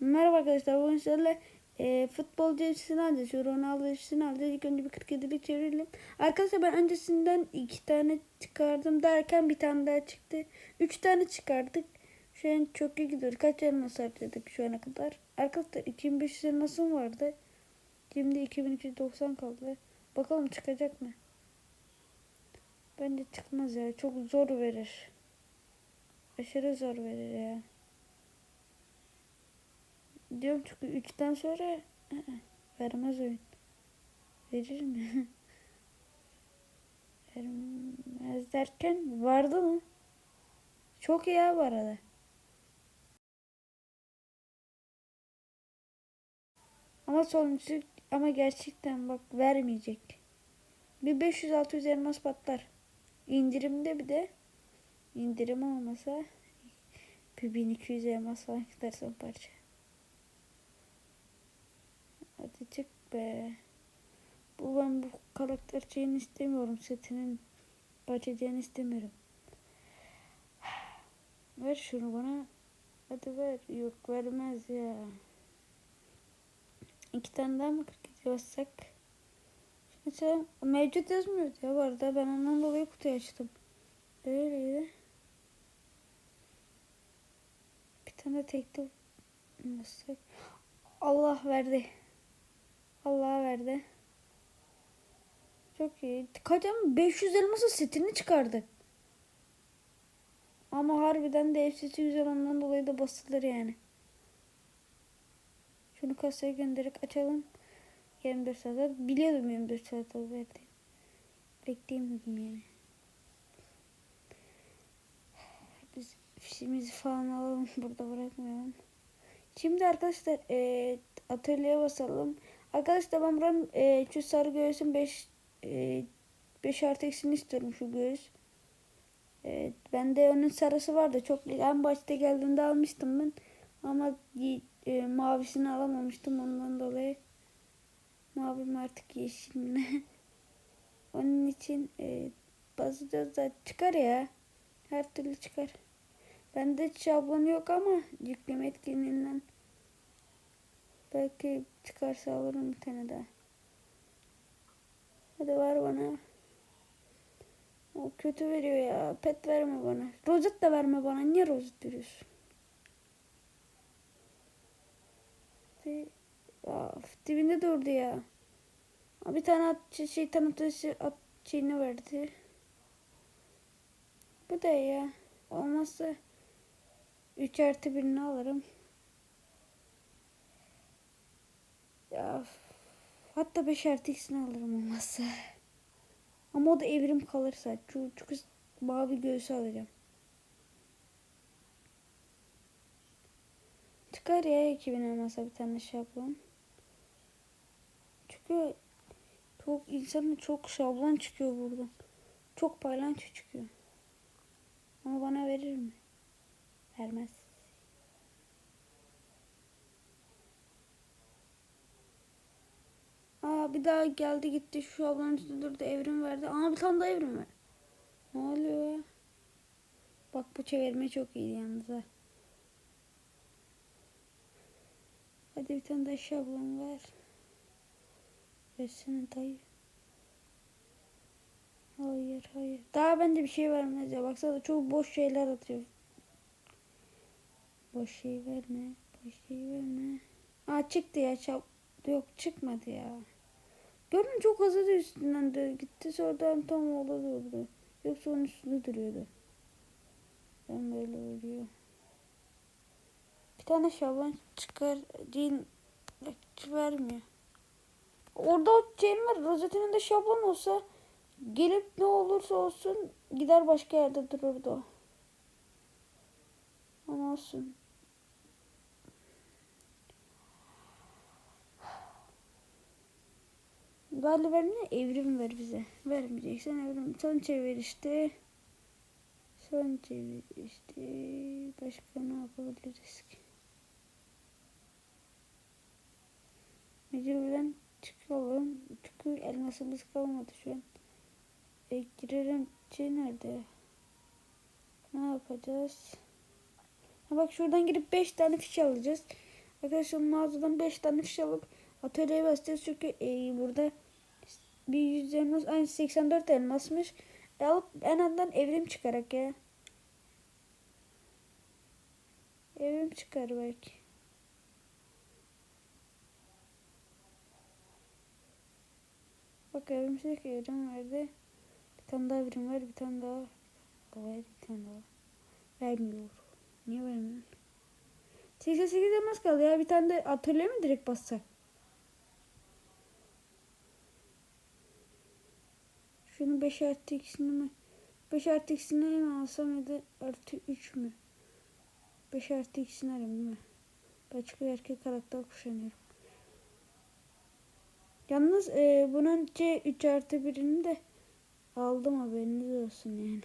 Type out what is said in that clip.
Merhaba arkadaşlar. Bugün sizlerle e, futbolcu hepsini alacağız. Ronaldo hepsini alacağız. İlk önce bir 47'lik çevirelim. Arkadaşlar ben öncesinden iki tane çıkardım derken bir tane daha çıktı. Üç tane çıkardık. Şu an çok iyi gidiyor. Kaç elmas harcadık şu ana kadar? Arkadaşlar 2500 elmasım vardı. Şimdi 2290 kaldı. Bakalım çıkacak mı? Bence çıkmaz ya. Çok zor verir. Aşırı zor verir ya. Diyorum çünkü 3'ten sonra vermez oyun. Verir mi? Vermez derken vardı mı? Çok iyi abi bu arada. Ama sonucu ama gerçekten bak vermeyecek. Bir 500-600 elmas patlar. İndirimde bir de indirim olmasa bir 1200 elmas falan gider son parça. Çık be. Bu ben bu karakter şeyini istemiyorum. Setinin bahçeceğini istemiyorum. Ver şunu bana. Hadi ver. Yok vermez ya. İki tane daha mı 47 bassak? Mesela mevcut yazmıyor ya bu arada. Ben ondan dolayı kutuyu açtım. Öyleydi. Bir tane tekli bassak. Allah verdi. Allah verdi. Çok iyi. Kaç ama 500 elması setini çıkardı. Ama harbiden de FCC güzel ondan dolayı da basılır yani. Şunu kasaya gönderip açalım. 24 saat. Biliyordum 24 saat verdi. Bekleyeyim dedim yani. Biz fişimizi falan alalım. Burada bırakmayalım. Şimdi arkadaşlar e, atölyeye basalım. Arkadaşlar ben buranın e, şu sarı göğsün 5 e, 5 artı eksini istiyorum şu göğüs. E, bende onun sarısı vardı. Çok en başta geldiğinde almıştım ben. Ama e, mavisini alamamıştım ondan dolayı. Mavim artık yeşil mi? onun için e, basacağız da çıkar ya. Her türlü çıkar. Bende şablon yok ama yükleme etkinliğinden belki çıkarsa alırım bir tane daha. Hadi ver bana. O kötü veriyor ya. Pet verme bana. Rozet de verme bana. Niye rozet veriyorsun? Of, dibinde durdu ya. Bir tane at, şey tanıtıcı at şeyini verdi. Bu da ya. Olmazsa 3 artı birini alırım. Ya hatta 5 artı ikisini alırım olmazsa. Ama o da evrim kalırsa. Çünkü, çünkü mavi göğsü alacağım. Çıkar ya 2000 olmazsa bir tane şablon. Çünkü çok insanın çok şablon çıkıyor buradan. Çok paylanço çıkıyor. Ama bana verir mi? Vermez. Bir daha geldi gitti şu ablanın üstünde durdu evrim verdi. Aa bir tane daha evrim ver. Ne oluyor? Bak bu çevirme çok iyi yalnız ha. Hadi bir tane daha şablon ver. Versene dayı. Hayır hayır. Daha bence bir şey vermez ya. Baksana çok boş şeyler atıyor. Boş şey verme. Boş şey verme. Aa çıktı ya. Çap Yok çıkmadı ya. Gördün çok hızlı üstünden de gitti sonradan tam orada durdu. Yoksa onun üstünde duruyordu. Ben böyle oluyor. Bir tane şablon çıkar değil vermiyor. Orada o şeyin var. Rozetinin de şablon olsa gelip ne olursa olsun gider başka yerde dururdu. Ama olsun. Galiba vermiyor evrim ver bize. Vermeyeceksen evrim. Son çevir işte. Son çevir işte. Başka ne yapabiliriz ki? Mecburen çıkalım. Çünkü elmasımız kalmadı şu an. E, girerim şey nerede? Ne yapacağız? Ha bak şuradan girip 5 tane fiş alacağız. Arkadaşlar mağazadan 5 tane fiş alıp atölyeye basacağız. Çünkü e, burada bir 100 elmas aynı 84 elmasmış. E, alıp en azından evrim çıkarak ya. Evrim çıkar belki. Bak evrimsizlik evrim verdi. Bir tane daha evrim ver, bir tane daha. Daha ver, bir tane daha. Vermiyor. Niye vermiyor? 88 elmas kaldı ya. Bir tane de atölye mi direkt bassak? Şunu 5 artı ikisini mi? 5 artı ikisini mi alsam ya da artı 3 mü? 5 artı ikisini arayayım değil mi? Çünkü erkek karakter kuşanıyorum. Yalnız e, bunun C 3 artı birini de aldım haberiniz olsun yani.